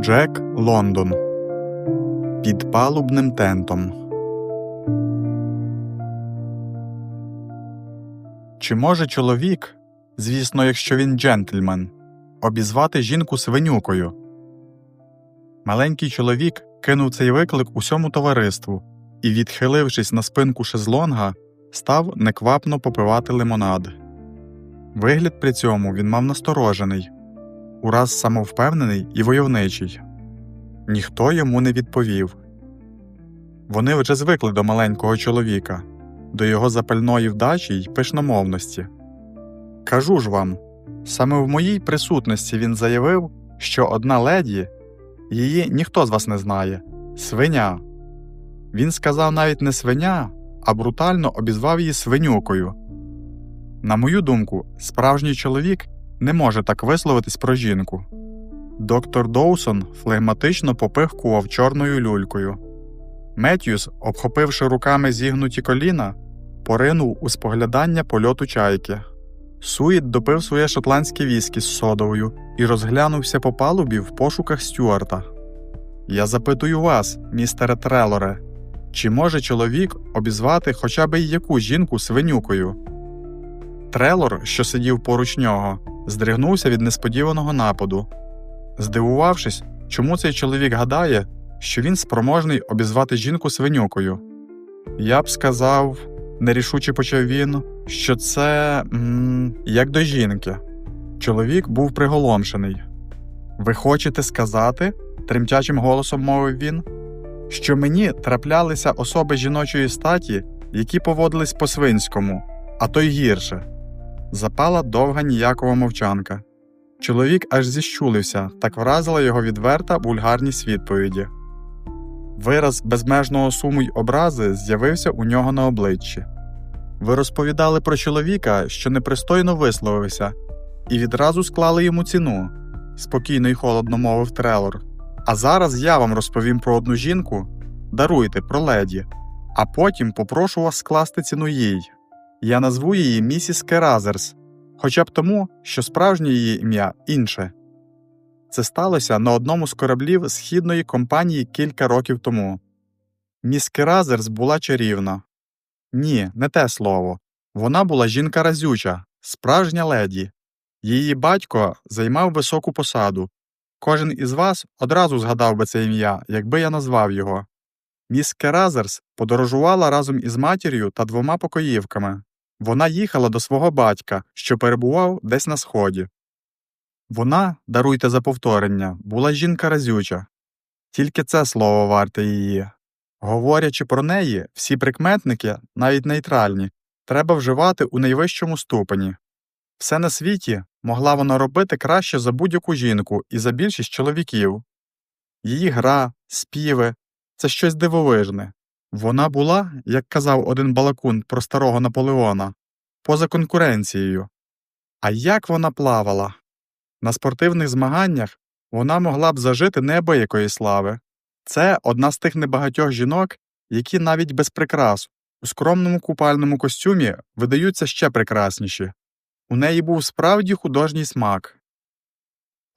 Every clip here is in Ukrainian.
Джек Лондон Під палубним тентом. Чи може чоловік, звісно, якщо він джентльмен, обізвати жінку свинюкою? Маленький чоловік кинув цей виклик усьому товариству і, відхилившись на спинку шезлонга, став неквапно попивати лимонад. Вигляд при цьому він мав насторожений, ураз самовпевнений і войовничий. Ніхто йому не відповів. Вони вже звикли до маленького чоловіка, до його запальної вдачі й пишномовності. Кажу ж вам, саме в моїй присутності він заявив, що одна леді, її ніхто з вас не знає, свиня. Він сказав навіть не свиня, а брутально обізвав її свинюкою. На мою думку, справжній чоловік не може так висловитись про жінку. Доктор Доусон флегматично попихкував чорною люлькою. Меттьюс, обхопивши руками зігнуті коліна, поринув у споглядання польоту чайки. Суїт допив своє шотландське віскі з содовою і розглянувся по палубі в пошуках Стюарта. Я запитую вас, містере Трелоре, чи може чоловік обізвати хоча б яку жінку свинюкою? Трелор, що сидів поруч нього, здригнувся від несподіваного нападу. Здивувавшись, чому цей чоловік гадає, що він спроможний обізвати жінку свинюкою. Я б сказав, нерішуче почав він, що це м, як до жінки. Чоловік був приголомшений. Ви хочете сказати, тремтячим голосом мовив він, що мені траплялися особи жіночої статі, які поводились по свинському, а то й гірше. Запала довга ніякова мовчанка. Чоловік аж зіщулився, так вразила його відверта вульгарність відповіді. Вираз безмежного суму й образи з'явився у нього на обличчі. Ви розповідали про чоловіка, що непристойно висловився, і відразу склали йому ціну, спокійно й холодно мовив Трелор. А зараз я вам розповім про одну жінку даруйте про леді, а потім попрошу вас скласти ціну їй. Я назву її місіс Керазерс, хоча б тому, що справжнє її ім'я інше. Це сталося на одному з кораблів східної компанії кілька років тому. Міс Керазерс була чарівна. Ні, не те слово. Вона була жінка разюча, справжня леді. Її батько займав високу посаду. Кожен із вас одразу згадав би це ім'я, якби я назвав його. Міс Керазерс подорожувала разом із матір'ю та двома покоївками. Вона їхала до свого батька, що перебував десь на сході. Вона, даруйте за повторення, була жінка разюча. Тільки це слово варте її. Говорячи про неї, всі прикметники, навіть нейтральні, треба вживати у найвищому ступені. Все на світі могла вона робити краще за будь-яку жінку і за більшість чоловіків. Її гра, співи це щось дивовижне. Вона була, як казав один балакун про старого Наполеона, поза конкуренцією. А як вона плавала? На спортивних змаганнях вона могла б зажити неабиякої слави. Це одна з тих небагатьох жінок, які навіть без прикрас у скромному купальному костюмі видаються ще прекрасніші. У неї був справді художній смак.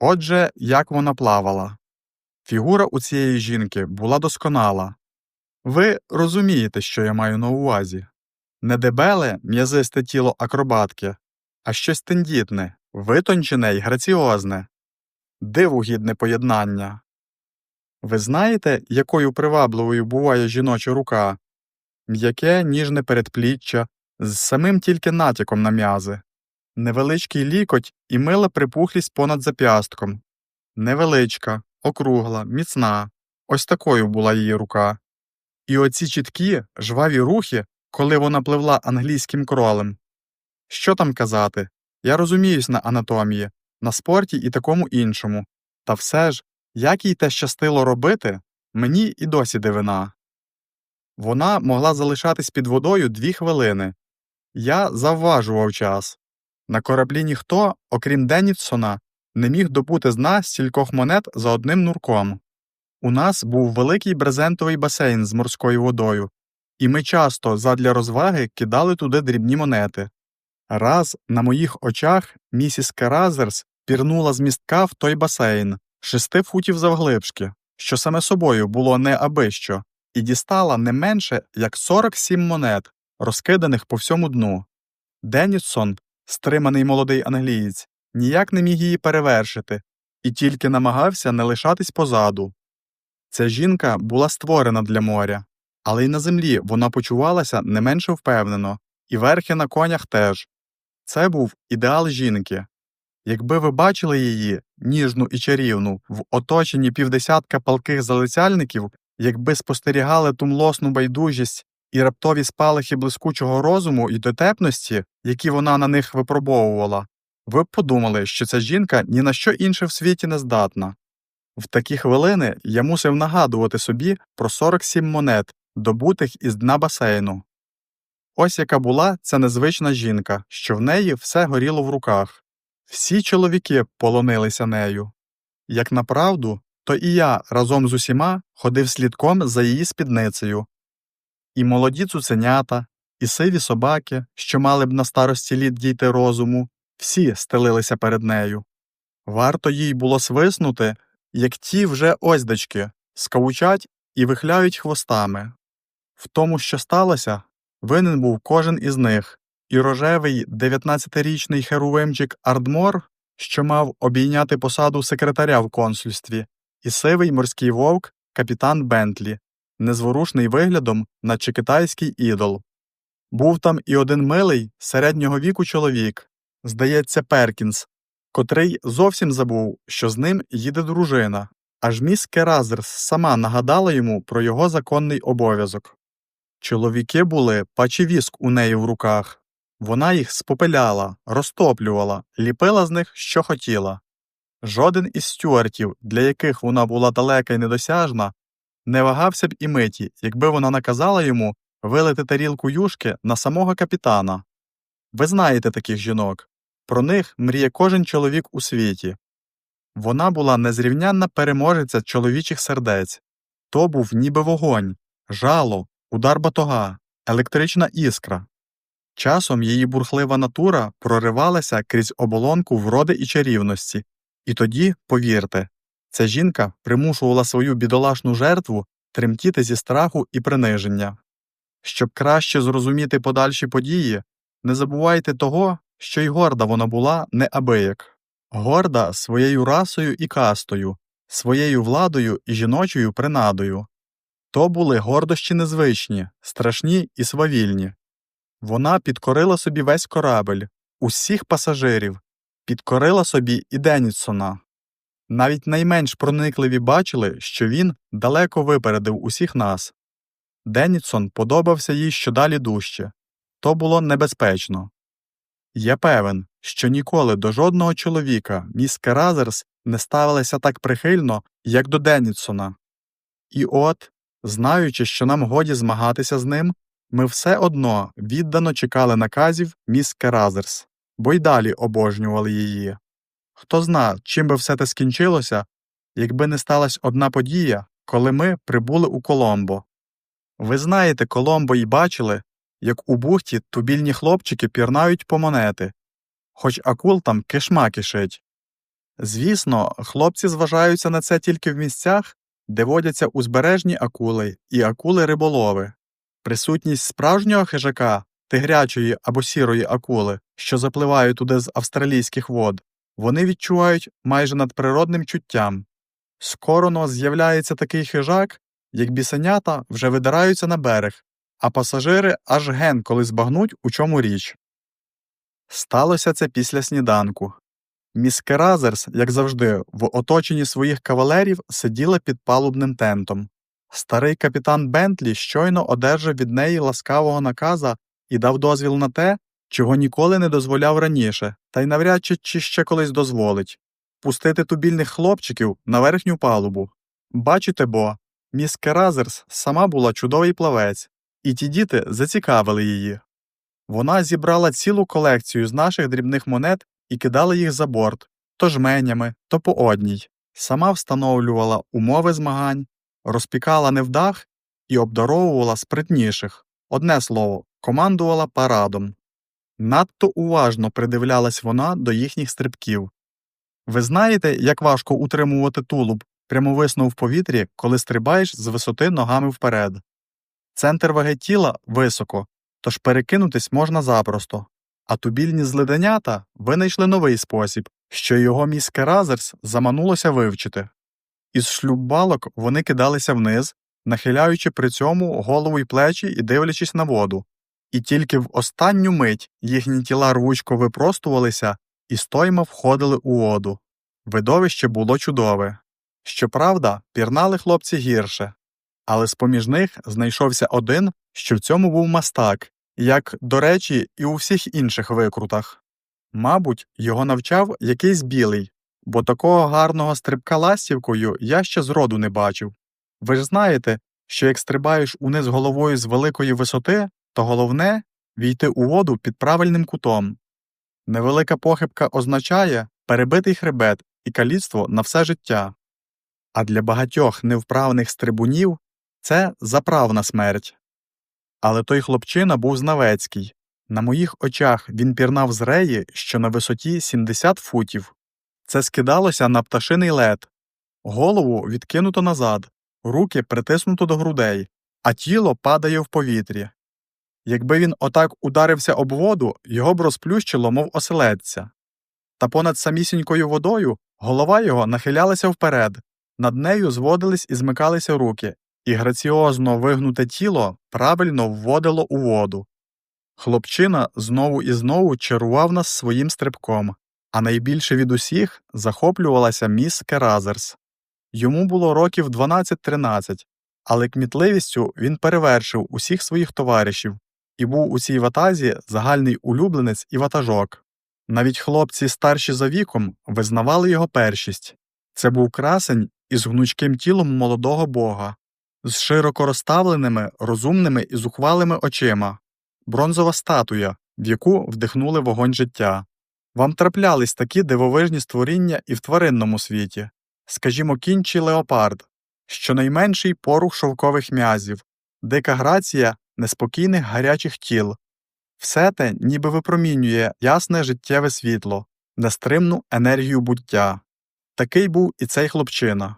Отже, як вона плавала. Фігура у цієї жінки була досконала. Ви розумієте, що я маю на увазі не дебеле, м'язисте тіло акробатки, а щось тендітне, витончене й граціозне, дивугідне поєднання. Ви знаєте, якою привабливою буває жіноча рука? М'яке ніжне передпліччя з самим тільки натяком на м'язи, невеличкий лікоть і мила припухлість понад зап'ястком, невеличка, округла, міцна. Ось такою була її рука. І оці чіткі, жваві рухи, коли вона пливла англійським кролем. Що там казати? Я розуміюсь на анатомії, на спорті і такому іншому. Та все ж, як їй те щастило робити, мені і досі дивина. Вона могла залишатись під водою дві хвилини. Я завважував час. На кораблі ніхто, окрім Деннітсона, не міг добути з нас стількох монет за одним нурком. У нас був великий брезентовий басейн з морською водою, і ми часто задля розваги кидали туди дрібні монети. Раз на моїх очах місіс Керазерс пірнула з містка в той басейн, шести футів завглибшки, що саме собою було не абищо, і дістала не менше як 47 монет, розкиданих по всьому дну. Денніссон, стриманий молодий англієць, ніяк не міг її перевершити і тільки намагався не лишатись позаду. Ця жінка була створена для моря, але й на землі вона почувалася не менше впевнено, і верхи на конях теж. Це був ідеал жінки. Якби ви бачили її, ніжну і чарівну, в оточенні півдесятка палких залицяльників, якби спостерігали ту млосну байдужість і раптові спалахи блискучого розуму і дотепності, які вона на них випробовувала, ви б подумали, що ця жінка ні на що інше в світі не здатна. В такі хвилини я мусив нагадувати собі про 47 монет, добутих із дна басейну. Ось яка була ця незвична жінка, що в неї все горіло в руках. Всі чоловіки полонилися нею. Як направду, то і я разом з усіма ходив слідком за її спідницею. І молоді цуценята, і сиві собаки, що мали б на старості літ дійти розуму, всі стелилися перед нею. Варто їй було свиснути, як ті вже оздачки, скавучать і вихляють хвостами. В тому, що сталося, винен був кожен із них, і рожевий 19-річний херувимчик Ардмор, що мав обійняти посаду секретаря в консульстві, і сивий морський вовк капітан Бентлі, незворушний виглядом, наче китайський ідол. Був там і один милий середнього віку чоловік, здається, Перкінс, котрий зовсім забув, що з ним їде дружина, аж міс Керазерс сама нагадала йому про його законний обов'язок. Чоловіки були паче віск у неї в руках. Вона їх спопиляла, розтоплювала, ліпила з них, що хотіла. Жоден із стюартів, для яких вона була далека й недосяжна, не вагався б і миті, якби вона наказала йому вилити тарілку юшки на самого капітана. Ви знаєте таких жінок. Про них мріє кожен чоловік у світі. Вона була незрівнянна переможеця чоловічих сердець. То був ніби вогонь, жало, удар батога, електрична іскра. Часом її бурхлива натура проривалася крізь оболонку вроди і чарівності, і тоді, повірте, ця жінка примушувала свою бідолашну жертву тремтіти зі страху і приниження. Щоб краще зрозуміти подальші події, не забувайте того, що й горда вона була неабияк. Горда своєю расою і кастою, своєю владою і жіночою принадою. То були гордощі незвичні, страшні і свавільні. Вона підкорила собі весь корабель, усіх пасажирів, підкорила собі і Денісона. Навіть найменш проникливі бачили, що він далеко випередив усіх нас. Денніссон подобався їй щодалі дужче. То було небезпечно. Я певен, що ніколи до жодного чоловіка міс Керазерс не ставилася так прихильно, як до Деннісона. І от, знаючи, що нам годі змагатися з ним, ми все одно віддано чекали наказів міс Керазерс, бо й далі обожнювали її. Хто зна, чим би все те скінчилося, якби не сталася одна подія, коли ми прибули у Коломбо. Ви знаєте Коломбо і бачили, як у бухті тубільні хлопчики пірнають по монети, хоч акул там кишма кишить. Звісно, хлопці зважаються на це тільки в місцях, де водяться узбережні акули і акули риболови. Присутність справжнього хижака, тигрячої або сірої акули, що запливають туди з австралійських вод, вони відчувають майже надприродним чуттям. Скоро з'являється такий хижак, як бісенята вже видираються на берег, а пасажири аж ген коли збагнуть, у чому річ. Сталося це після сніданку. Міс Керазерс, як завжди, в оточенні своїх кавалерів сиділа під палубним тентом. Старий капітан Бентлі щойно одержав від неї ласкавого наказа і дав дозвіл на те, чого ніколи не дозволяв раніше, та й навряд чи, чи ще колись дозволить пустити тубільних хлопчиків на верхню палубу. Бачите бо, міс Керазерс сама була чудовий плавець, і ті діти зацікавили її. Вона зібрала цілу колекцію з наших дрібних монет і кидала їх за борт то жменями, то по одній, сама встановлювала умови змагань, розпікала невдах і обдаровувала спритніших, одне слово, командувала парадом. Надто уважно придивлялась вона до їхніх стрибків. Ви знаєте, як важко утримувати тулуб прямовисно в повітрі, коли стрибаєш з висоти ногами вперед. Центр ваги тіла високо, тож перекинутись можна запросто. А тубільні злиденята винайшли новий спосіб, що його міс Керазерс заманулося вивчити. Із шлюббалок вони кидалися вниз, нахиляючи при цьому голову й плечі і дивлячись на воду. І тільки в останню мить їхні тіла рвучко випростувалися і стойма входили у воду. Видовище було чудове. Щоправда, пірнали хлопці гірше, але з поміж них знайшовся один, що в цьому був мастак, як, до речі, і у всіх інших викрутах. Мабуть, його навчав якийсь білий, бо такого гарного стрибка ластівкою я ще зроду не бачив. Ви ж знаєте, що як стрибаєш униз головою з великої висоти, то головне війти у воду під правильним кутом. Невелика похибка означає перебитий хребет і каліцтво на все життя. А для багатьох невправних стрибунів це заправна смерть. Але той хлопчина був знавецький. На моїх очах він пірнав з реї, що на висоті 70 футів. Це скидалося на пташиний лед. Голову відкинуто назад, руки притиснуто до грудей, а тіло падає в повітрі. Якби він отак ударився об воду, його б розплющило, мов оселедця. Та понад самісінькою водою голова його нахилялася вперед, над нею зводились і змикалися руки, і граціозно вигнуте тіло правильно вводило у воду. Хлопчина знову і знову чарував нас своїм стрибком, а найбільше від усіх захоплювалася міс Керазерс. Йому було років 12-13, але кмітливістю він перевершив усіх своїх товаришів і був у цій ватазі загальний улюбленець і ватажок. Навіть хлопці старші за віком визнавали його першість. Це був красень із гнучким тілом молодого бога, з широко розставленими, розумними і зухвалими очима, бронзова статуя, в яку вдихнули вогонь життя. Вам траплялись такі дивовижні створіння і в тваринному світі, скажімо, кінь чи леопард, щонайменший порух шовкових м'язів, дика грація неспокійних гарячих тіл. Все те ніби випромінює ясне життєве світло, нестримну енергію буття. Такий був і цей хлопчина.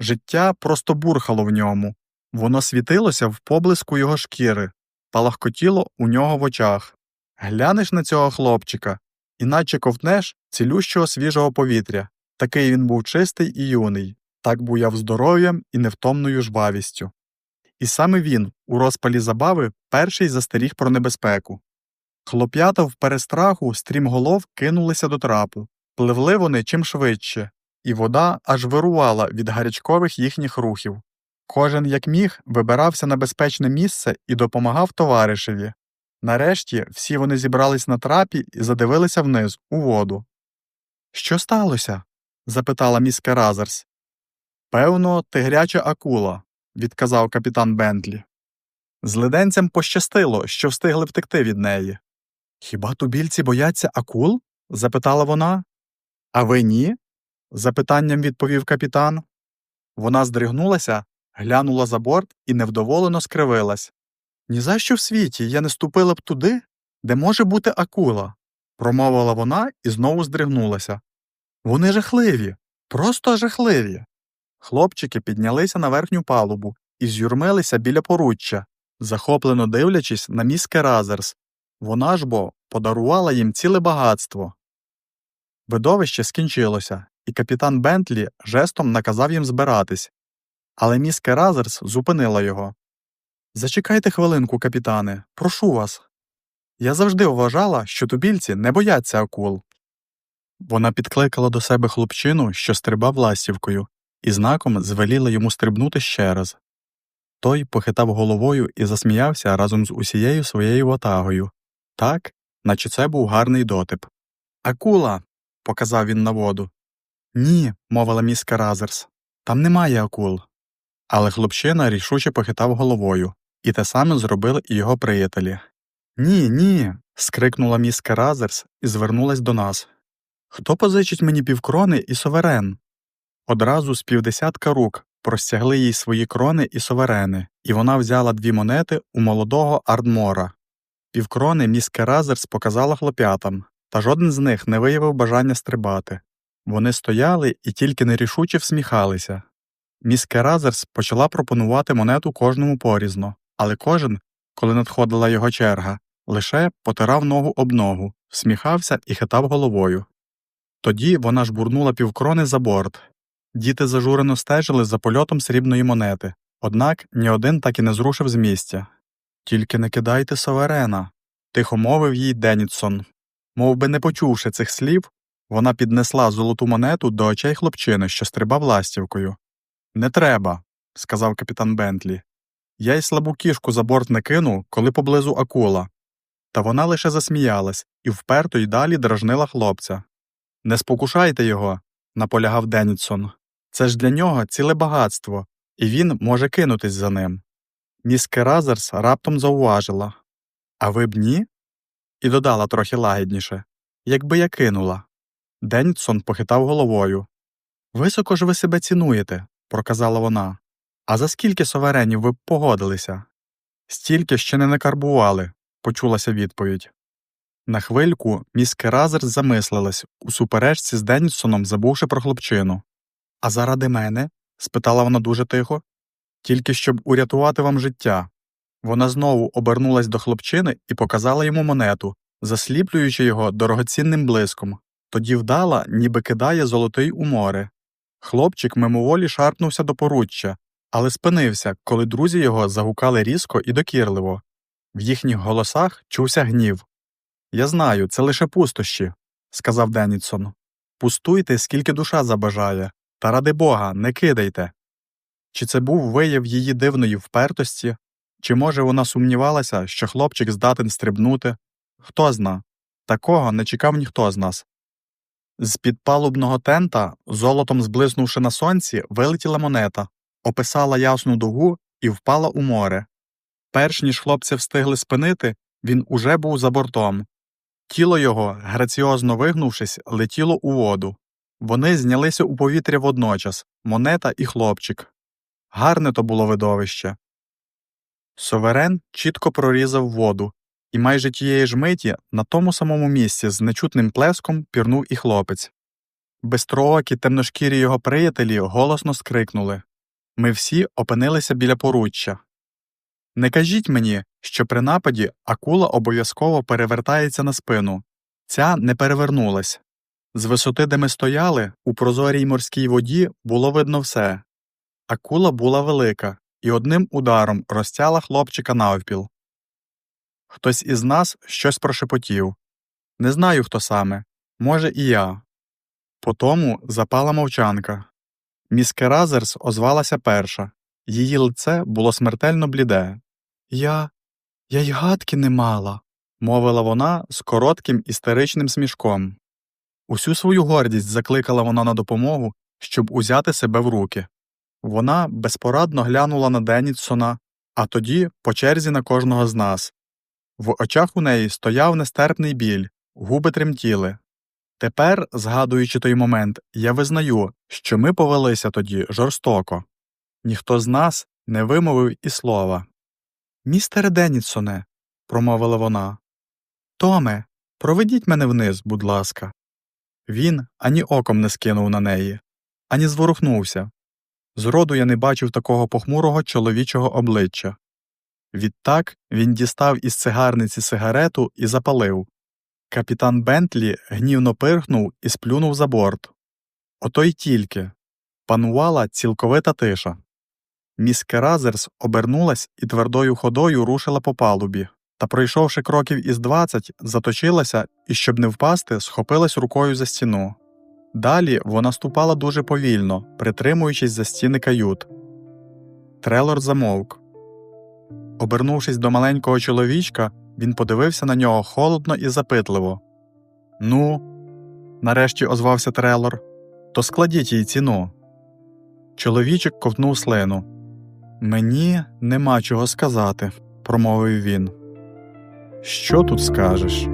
Життя просто бурхало в ньому, воно світилося в поблиску його шкіри, палахкотіло у нього в очах. Глянеш на цього хлопчика, іначе ковтнеш цілющого свіжого повітря. Такий він був чистий і юний, так буяв здоров'ям і невтомною жвавістю. І саме він, у розпалі забави, перший застеріг про небезпеку. Хлоп'ята в перестраху стрімголов кинулися до трапу, пливли вони чим швидше, і вода аж вирувала від гарячкових їхніх рухів. Кожен, як міг, вибирався на безпечне місце і допомагав товаришеві. Нарешті всі вони зібрались на трапі і задивилися вниз, у воду. Що сталося? запитала міс Керазерс. Певно, тигряча акула, відказав капітан Бентлі. Злиденцям пощастило, що встигли втекти від неї. Хіба тубільці бояться акул? запитала вона. А ви ні? Запитанням відповів капітан. Вона здригнулася, глянула за борт і невдоволено скривилась. «Ні за що в світі я не ступила б туди, де може бути акула, промовила вона і знову здригнулася. Вони жахливі, просто жахливі. Хлопчики піднялися на верхню палубу і з'юрмилися біля поруччя, захоплено дивлячись на міс Керазерс. Вона ж бо подарувала їм ціле багатство. Видовище скінчилося, і капітан Бентлі жестом наказав їм збиратись. Але міс Керазерс зупинила його. Зачекайте хвилинку, капітане, прошу вас. Я завжди вважала, що тубільці не бояться акул. Вона підкликала до себе хлопчину, що стрибав ластівкою, і знаком звеліла йому стрибнути ще раз. Той похитав головою і засміявся разом з усією своєю ватагою, так, наче це був гарний дотип. Акула. показав він на воду. Ні, мовила міс Каразерс, там немає акул. Але хлопчина рішуче похитав головою, і те саме зробили і його приятелі. Ні, ні. скрикнула міс Каразерс і звернулась до нас. Хто позичить мені півкрони і соверен? Одразу з півдесятка рук простягли їй свої крони і соверени, і вона взяла дві монети у молодого Ардмора. Півкрони міс Керазерс показала хлоп'ятам, та жоден з них не виявив бажання стрибати. Вони стояли і тільки нерішуче всміхалися. Міс Керазерс почала пропонувати монету кожному порізно, але кожен, коли надходила його черга, лише потирав ногу об ногу, всміхався і хитав головою. Тоді вона жбурнула півкрони за борт. Діти зажурено стежили за польотом срібної монети, однак ні один так і не зрушив з місця. Тільки не кидайте Саверена, тихо мовив їй Денідсон. Мов би не почувши цих слів, вона піднесла золоту монету до очей хлопчини, що стрибав ластівкою. Не треба, сказав капітан Бентлі. Я й слабу кішку за борт не кину, коли поблизу акула. Та вона лише засміялась і вперто й далі дражнила хлопця. Не спокушайте його, наполягав Денідсон. Це ж для нього ціле багатство, і він може кинутись за ним. Міс Керазерс раптом зауважила А ви б ні? І додала трохи лагідніше Якби я кинула. Денідсон похитав головою. Високо ж ви себе цінуєте, проказала вона. А за скільки суверенів ви б погодилися? Стільки ще не накарбували, почулася відповідь. На хвильку міс Керазерс замислилась у суперечці з Денідсоном, забувши про хлопчину. А заради мене? спитала вона дуже тихо. Тільки щоб урятувати вам життя. Вона знову обернулась до хлопчини і показала йому монету, засліплюючи його дорогоцінним блиском, тоді вдала, ніби кидає золотий у море. Хлопчик мимоволі шарпнувся до поруччя, але спинився, коли друзі його загукали різко і докірливо. В їхніх голосах чувся гнів. Я знаю, це лише пустощі, сказав Денідсон. Пустуйте, скільки душа забажає, та ради бога, не кидайте. Чи це був вияв її дивної впертості, чи, може, вона сумнівалася, що хлопчик здатен стрибнути? Хто зна. Такого не чекав ніхто з нас. З під палубного тента, золотом зблиснувши на сонці, вилетіла монета, описала ясну дугу і впала у море. Перш ніж хлопці встигли спинити, він уже був за бортом. Тіло його, граціозно вигнувшись, летіло у воду. Вони знялися у повітря водночас монета і хлопчик. Гарне то було видовище. Соверен чітко прорізав воду, і майже тієї ж миті на тому самому місці з нечутним плеском пірнув і хлопець. Бестроокі темношкірі його приятелі голосно скрикнули Ми всі опинилися біля поруччя. Не кажіть мені, що при нападі акула обов'язково перевертається на спину. Ця не перевернулась. З висоти, де ми стояли, у прозорій морській воді було видно все. Акула була велика і одним ударом розтяла хлопчика навпіл. Хтось із нас щось прошепотів. Не знаю, хто саме. Може, і я. Потому запала мовчанка. Міс Керазерс озвалася перша. Її лице було смертельно бліде. Я. я й гадки не мала, мовила вона з коротким істеричним смішком. Усю свою гордість закликала вона на допомогу, щоб узяти себе в руки. Вона безпорадно глянула на Денідсона, а тоді по черзі на кожного з нас. В очах у неї стояв нестерпний біль, губи тремтіли. Тепер, згадуючи той момент, я визнаю, що ми повелися тоді жорстоко. Ніхто з нас не вимовив і слова. Містере Денідсоне, промовила вона. Томе, проведіть мене вниз, будь ласка. Він ані оком не скинув на неї, ані зворухнувся. Зроду я не бачив такого похмурого чоловічого обличчя. Відтак він дістав із цигарниці сигарету і запалив. Капітан Бентлі гнівно пирхнув і сплюнув за борт. Ото й тільки. Панувала цілковита тиша. Міс Керазерс обернулась і твердою ходою рушила по палубі, та, пройшовши кроків із двадцять, заточилася і, щоб не впасти, схопилась рукою за стіну. Далі вона ступала дуже повільно, притримуючись за стіни кают. Трелор замовк. Обернувшись до маленького чоловічка, він подивився на нього холодно і запитливо. Ну, нарешті озвався Трелор, то складіть їй ціну. Чоловічик ковтнув слину. Мені нема чого сказати, промовив він. Що тут скажеш?